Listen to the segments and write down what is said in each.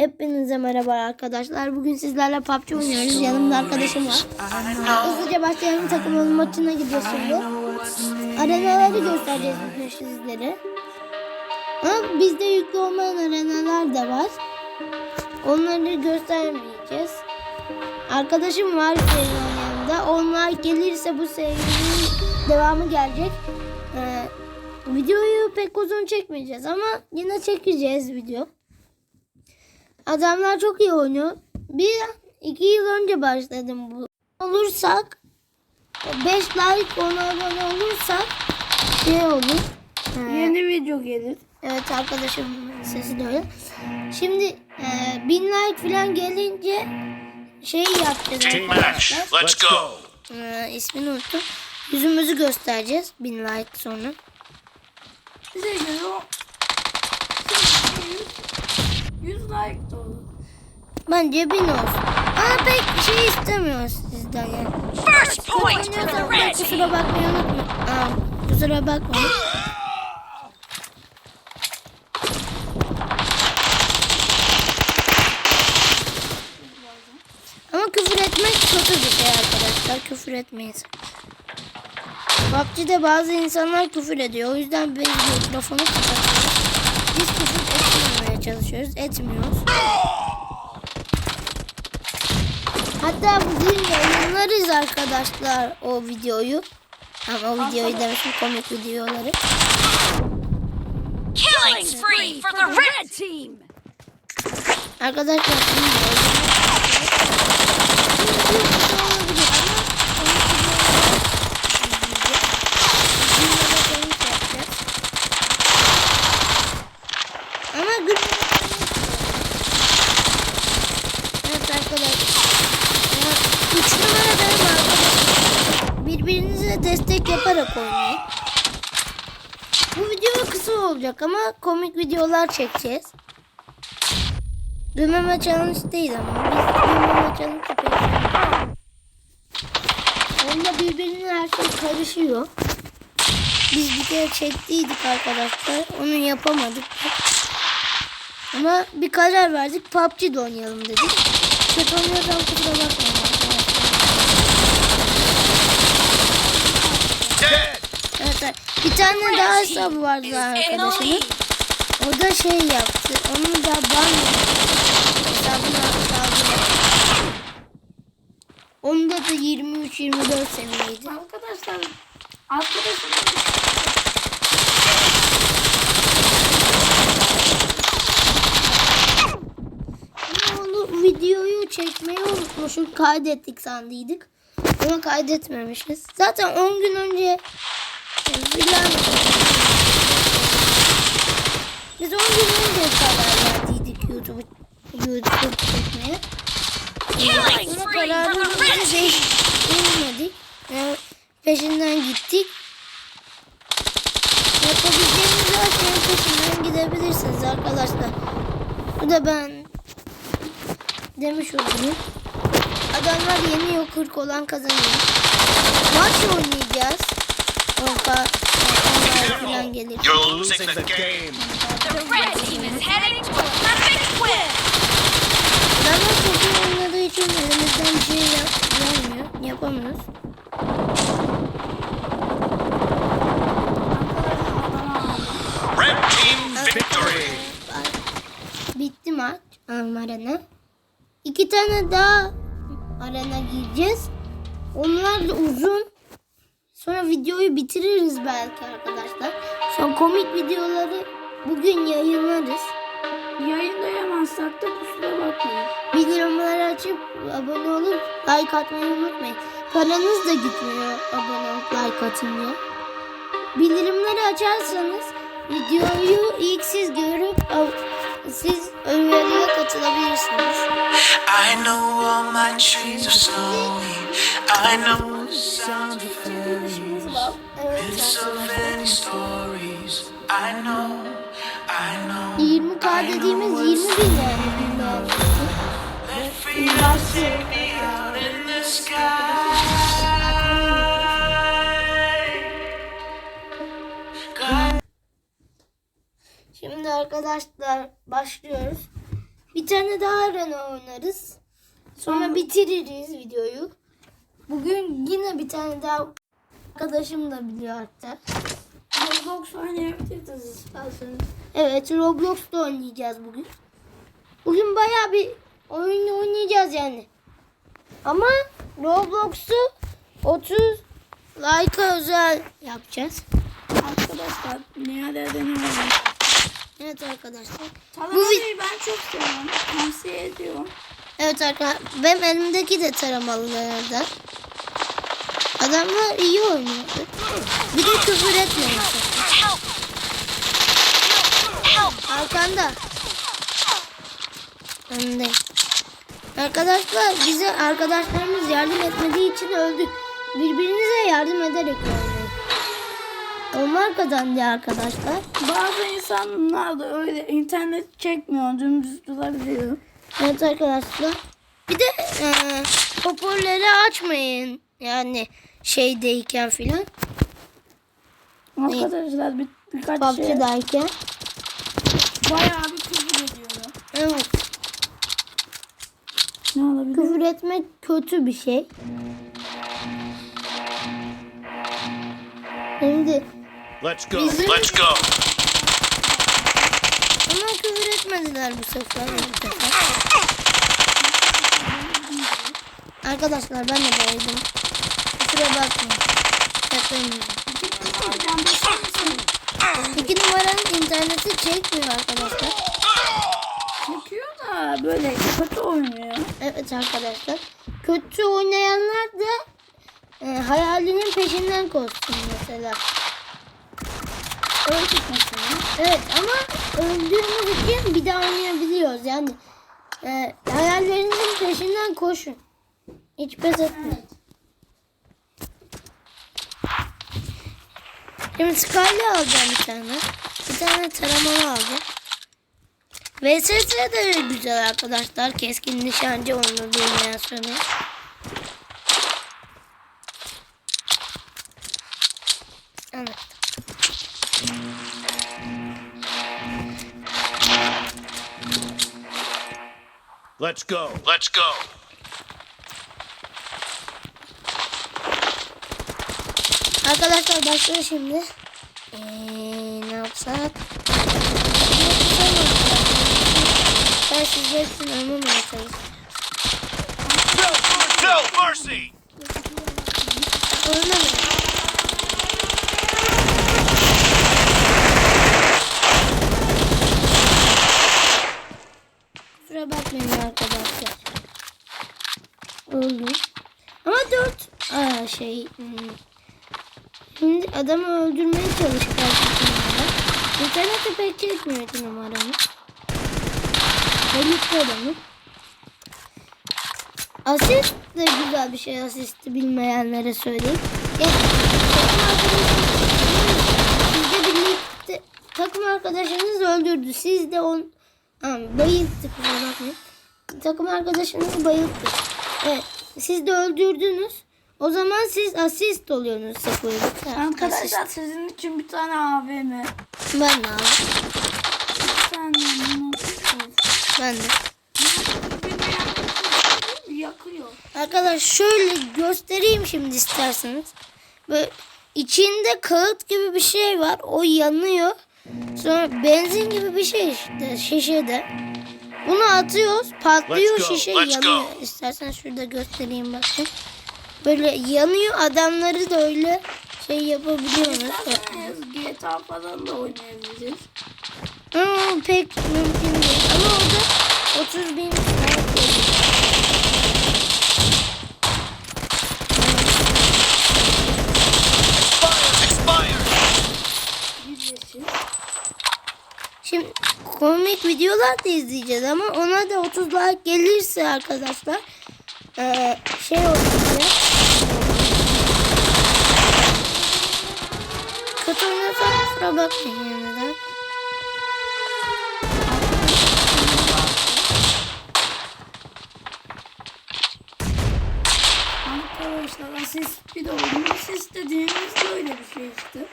Hepinize merhaba arkadaşlar. Bugün sizlerle PUBG oynuyoruz. Yanımda arkadaşım var. Hızlıca başlayalım. Takımın maçına gidiyoruz şimdi. Arenaları göstereceğiz sizlere. Ama bizde yüklü olmayan arenalar da var. Onları göstermeyeceğiz. Arkadaşım var serinin yanında. Onlar gelirse bu serinin devamı gelecek. Ee, videoyu pek uzun çekmeyeceğiz ama yine çekeceğiz video. Adamlar çok iyi oynuyor. Bir iki yıl önce başladım bu. Olursak 5 like 10 abone olursak şey olur. Ee, Yeni video gelir. Evet arkadaşım sesi de öyle. Şimdi e, bin like falan gelince şey yapacağız arkadaşlar. Let's go. E, ismini unuttum. Yüzümüzü göstereceğiz bin like sonra. O 100 like de olur. Bence bin olsun. Ama pek şey istemiyoruz sizden yani. First point to the red team. kusura bakmayın unutmayın. Aa, kusura bakmayın. Ama küfür etmek kötü bir şey arkadaşlar. Küfür etmeyin. PUBG'de bazı insanlar küfür ediyor. O yüzden biz mikrofonu kapatıyoruz. Biz küfür çalışıyoruz. Etmiyoruz. Hatta bugün yayınlarız arkadaşlar o videoyu. Ama o videoyu demişim komik videoları. Killing spree for the red team. Arkadaşlar şimdi ama gün Evet arkadaşlar. Ya, Üç numaradayım arkadaşlar. Birbirinize destek yaparak oynayın. Bu video kısa olacak ama komik videolar çekeceğiz. Gülmeme challenge değil ama biz gülmeme challenge yapıyoruz. Onda birbirine her şey karışıyor. Biz bir kere çektiydik arkadaşlar. Onu yapamadık. Ama bir karar verdik. PUBG'de oynayalım dedik. Kötü oynuyorsam kusura bakmayın arkadaşlar. Dead. Evet. Bir tane daha hesabı vardı arkadaşımın. O da şey yaptı. Onu da ban hesabına aldılar. Onda da 23-24 seviyeydi. Arkadaşlar arkadaşım videoyu çekmeyi unutmuşum. Kaydettik sandıydık. Ama kaydetmemişiz. Zaten 10 gün önce filan biz 10 gün önce karar verdiydik YouTube YouTube çekmeye. The kararımızı değiştirmedik. Yani peşinden gittik. Yapabileceğiniz her şeyin peşinden gidebilirsiniz arkadaşlar. Bu da ben demiş olayım. Adamlar yeniyor 40 olan kazanıyor. Maç oynayacağız. Orka onlar falan gelir. You're losing the game. The red team is heading to a perfect win. Adamlar iyi oynadığı için elimizden bir şey yap yapamıyor, yapamıyoruz. Red team victory. Bitti maç arena. İki tane daha arena gireceğiz. Onlar da uzun. Sonra videoyu bitiririz belki arkadaşlar. Son komik videoları bugün yayınlarız. yayınlayamazsak da kusura bakmayın. Bildirimleri açıp abone olup like atmayı unutmayın. Paranız da gitmiyor abone olup like atınca. Bildirimleri açarsanız videoyu ilk siz görüp siz uyarıya katılabilirsiniz. I know all my trees are snowy. I know the sound of 20k dediğimiz 20 bin yani bin doğrusu. Let freedom take me out in the sky. God Şimdi arkadaşlar başlıyoruz. Bir tane daha arena oynarız. Sonra bitiririz videoyu. Bugün yine bir tane daha arkadaşım da biliyor hatta. Roblox oynayabiliriz isterseniz. Evet Roblox'ta oynayacağız bugün. Bugün bayağı bir oyun oynayacağız yani. Ama Roblox'u 30 like'a özel yapacağız. Arkadaşlar Nihal'e deniyorum. Evet arkadaşlar. Talamayı ben çok seviyorum. Tavsiye ediyorum. Evet arkadaşlar benim elimdeki de taramalılardan. Adamlar iyi oynuyor. Bir de küfür! Help! Arkanda. Önde. Arkadaşlar bize arkadaşlarımız yardım etmediği için öldük. Birbirinize yardım ederek oynayın. Onlar kazandı arkadaşlar. Bazı insanlar da öyle internet çekmiyor. Dümdüz durabiliyor. Evet arkadaşlar. Bir de e, hoparlörleri açmayın. Yani şeydeyken filan. Arkadaşlar bir, birkaç şey PUBG'dayken. bayağı bir küfür ediyor. Evet. Ne olabilir? Küfür etmek kötü bir şey. Şimdi Let's go. Bizim- Let's go. ama küfür etmediler bu sefer. bu sefer. Arkadaşlar ben de bayıldım. Kusura bakmayın. Yapamıyorum. İki numaranın interneti çekmiyor arkadaşlar. Çekiyor da böyle kötü oynuyor. Evet arkadaşlar. Kötü oynayanlar da e, hayalinin peşinden koşsun mesela. Öldük mesela. Evet ama öldüğümüz için bir daha oynayabiliyoruz. Yani e, hayallerinizin peşinden koşun. Hiç pes etmeyin. Şimdi Sky'la alacağım bir tane. Bir tane taramalı alacağım. VSS de güzel arkadaşlar. Keskin nişancı onu bilmeyen söyleyeyim. Evet. Let's go. Let's go. Arkadaşlar başlıyor şimdi. Ee, ne yapsak? Ben sizler için anlamaya çalışıyorum. No, mercy. Kusura bakmayın arkadaşlar. Öldüm. Ama dört Aa, şey hmm. Şimdi adamı öldürmeye numara. İnternette pek çekmiyor iki numaramı. Bayıttı adamı. Asist de güzel bir şey asisti bilmeyenlere söyleyeyim. Ya, takım arkadaşınız sizde birlikte takım arkadaşınız öldürdü. Siz de on ha, bayılttı kusura. Takım arkadaşınız bayılttı. Evet. Siz de öldürdünüz. O zaman siz asist oluyorsunuz. Ha, Arkadaşlar asist. sizin için bir tane AVM. Ben de abi. Bir tane motor. Ben de. Yakıyor. Arkadaş şöyle göstereyim şimdi isterseniz. Böyle içinde kağıt gibi bir şey var. O yanıyor. Sonra benzin gibi bir şey işte şişede. Bunu atıyoruz. Patlıyor Let's go, şişe let's yanıyor. go. İstersen şurada göstereyim bakın. Böyle yanıyor. Adamları da öyle şey yapabiliyoruz. GTA falan da oynayabiliriz. Ama pek mümkün değil. Ama orada 30 bin. Şimdi komik videolar da izleyeceğiz ama ona da 30 like gelirse arkadaşlar şey olacak. Kötü oynarsam kusura bakmayın yeniden. Arkadaşlar asist bir de oyun. Asist dediğimiz böyle bir şey işte.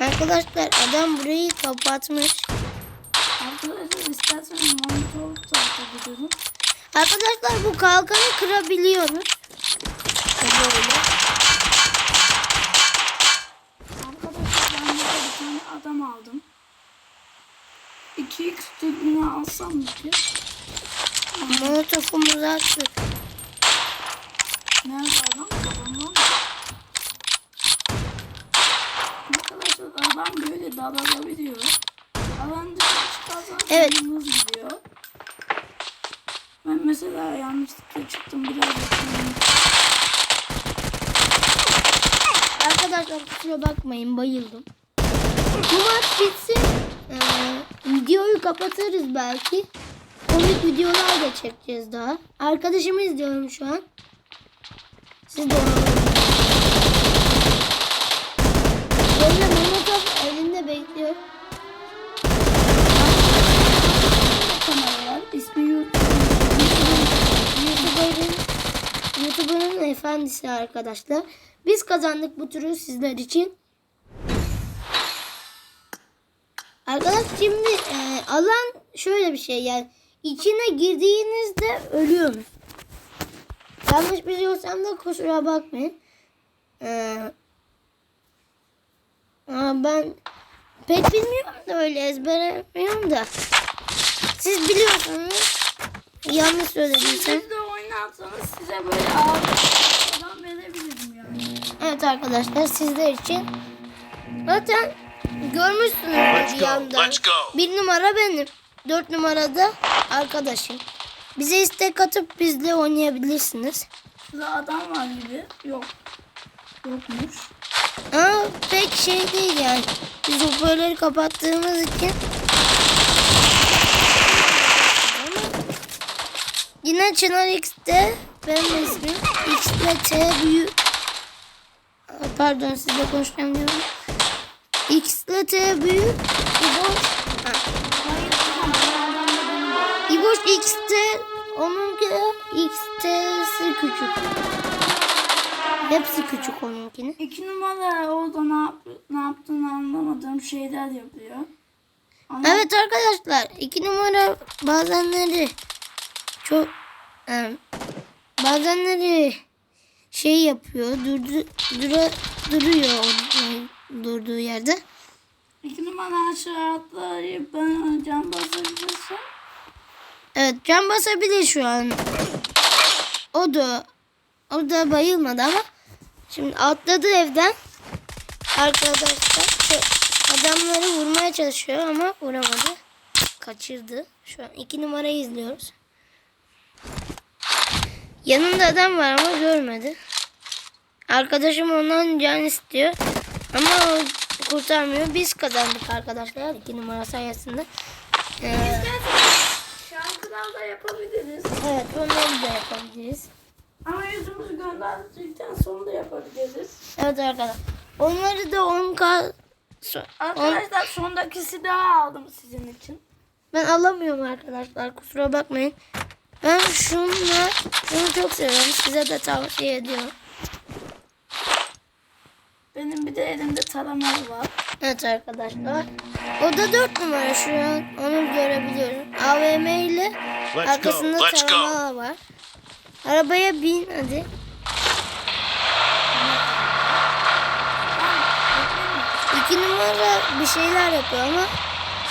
Arkadaşlar adam burayı kapatmış. Arkadaşlar isterseniz monitör takabilirim. Arkadaşlar bu kalkanı kırabiliyoruz. Böyle. Arkadaşlar ben burada bir adam aldım. 2x türbünü alsam mı ki? Molotofumuzu attık. Nerede adam? Adam var mı? Arkadaşlar adam böyle dalabiliyor. Alan dışına çıkarsan Evet. gidiyor. Ben mesela yanlışlıkla çıktım biraz bakayım. Arkadaşlar kusura bakmayın bayıldım. Bu maç bitsin. Ee, videoyu kapatırız belki. Komik videolar da çekeceğiz daha. Arkadaşımı izliyorum şu an. Siz de Böyle Molotov elinde bekliyor. Kamera var. İsmi YouTube. YouTuber'ın YouTuber'ın efendisi arkadaşlar. Biz kazandık bu turu sizler için. Arkadaşlar şimdi e, alan şöyle bir şey yani içine girdiğinizde ölüyorsunuz. Yanlış biliyorsam da kusura bakmayın. Ee, ben pek bilmiyorum da öyle ezberlemiyorum da. Siz biliyorsunuz. Yanlış söylediysem. Siz de oynarsanız size böyle ağır falan verebilirim yani. Evet arkadaşlar sizler için zaten görmüşsünüz bir go, yanda. let's go. Bir numara benim. Dört numarada arkadaşım. Bize istek atıp bizle oynayabilirsiniz. Şurada adam var gibi. Yok. Yokmuş. Ama pek şey değil yani. Biz hoparlörleri kapattığımız için. Yine Çınar X'te benim ismim. X ile T büyük. Pardon sizle konuşacağım diyorum. X ile T büyük. İboş. Ha. İboş X'te onunki de XT'si küçük. Hepsi küçük onunkinin. İki numara orada ne, yap ne yaptığını anlamadığım şeyler yapıyor. Ama Evet arkadaşlar iki numara bazenleri çok e, bazenleri şey yapıyor durdu, dura, duruyor durduğu yerde. iki numara aşağı atlayıp ben can basabilirsem Evet can basabilir şu an. O da o da bayılmadı ama şimdi atladı evden. Arkadaşlar adamları vurmaya çalışıyor ama vuramadı. Kaçırdı. Şu an iki numarayı izliyoruz. Yanında adam var ama görmedi. Arkadaşım ondan can istiyor. Ama o kurtarmıyor. Biz kazandık arkadaşlar iki numara sayesinde. Ee, şarkılar da yapabiliriz. Evet onları da yapabiliriz. Ama yüzümüzü gönderdikten sonra da yapabiliriz. Evet arkadaşlar. Onları da 10k so- on- Arkadaşlar sondaki silahı aldım sizin için. ben alamıyorum arkadaşlar kusura bakmayın. Ben şunla şunu çok seviyorum. Size de tavsiye ediyorum. Benim bir de elimde taramalı var. Evet arkadaşlar. O da 4 numara şu an. Onu görebiliyorum. AVM ile Let's arkasında go, let's go. taramalı var. Arabaya bin hadi. İki numara bir şeyler yapıyor ama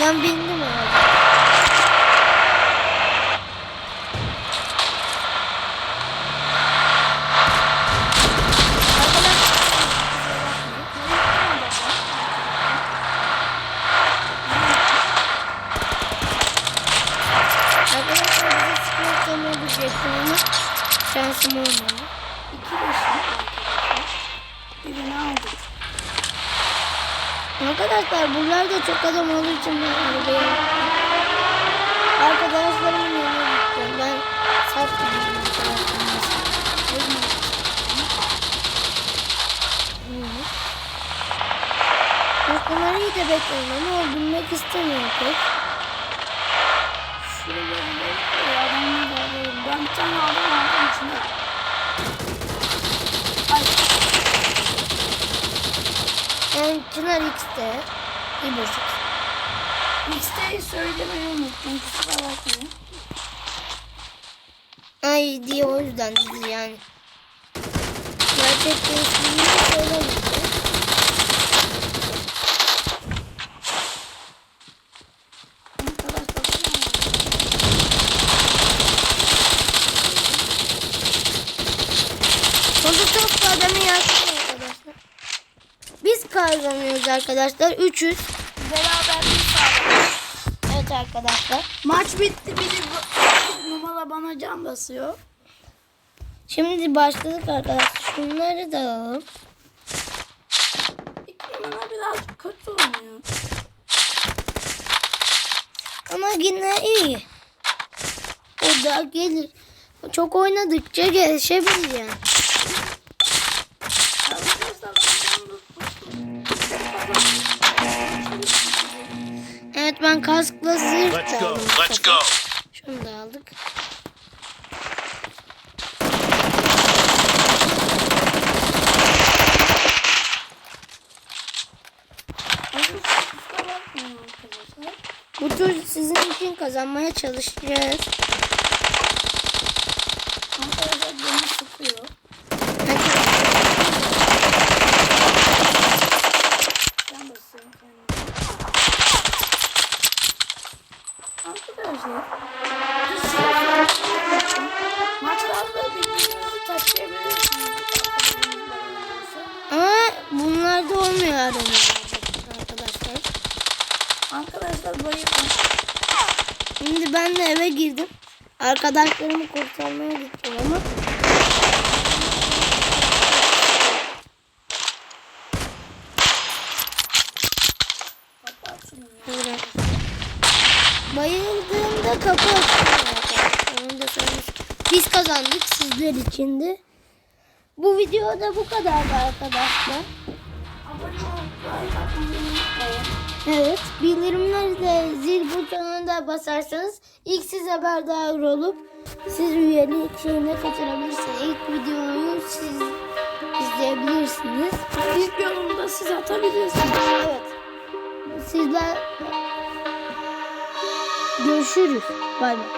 ben bindim arabaya. Arkadaşlar bize sıkıntı olabilecektim ama şansım olmadı. İki yaşım arkadaşlar. Birini aldım. Arkadaşlar buralarda çok adam olduğu için ben arabaya arkadaşlarımın yanına gittim. Ben satmıyorum. Dört numarayı da bekliyorum ama o bilmek istemiyor pek. Şuraya bir adamı da. Ben bir tane adam aldım içine. Ay Yani Çınar X'te, İboş X. X'teyi söylemeyi unuttum. Kusura bakmayın. Ay diye o yüzden dedi yani. Gerçekten ismini söylemedi. Sonra çok adamı yaksın arkadaşlar. Biz kazanıyoruz arkadaşlar. 300. Beraber bir sağladık. Evet arkadaşlar. Maç bitti. Biri numara bana can basıyor. Şimdi başladık arkadaşlar. Şunları da alalım. İki numara birazcık kötü oynuyor. Ama yine iyi. O da gelir. Çok oynadıkça gelişebilir yani. Evet ben kaskla zırh Let's da go. aldım. Let's go. Şunu da aldık. Bu tur sizin için kazanmaya çalışacağız. Da olmuyor arkadaşlar. Arkadaşlar bayılın. Şimdi ben de eve girdim. Arkadaşlarımı kurtarmaya gittim ama. Böyle. Bayıldığımda kapı açılıyor. Biz kazandık sizler için de. Bu videoda bu kadardı arkadaşlar. Evet. Bildirimleri de zil butonuna da basarsanız ilk siz haberdar olup siz üyelik şeyine katılabilirsiniz. İlk videoyu siz izleyebilirsiniz. İlk yorumda siz atabilirsiniz. Evet. Sizler görüşürüz. Bay bay.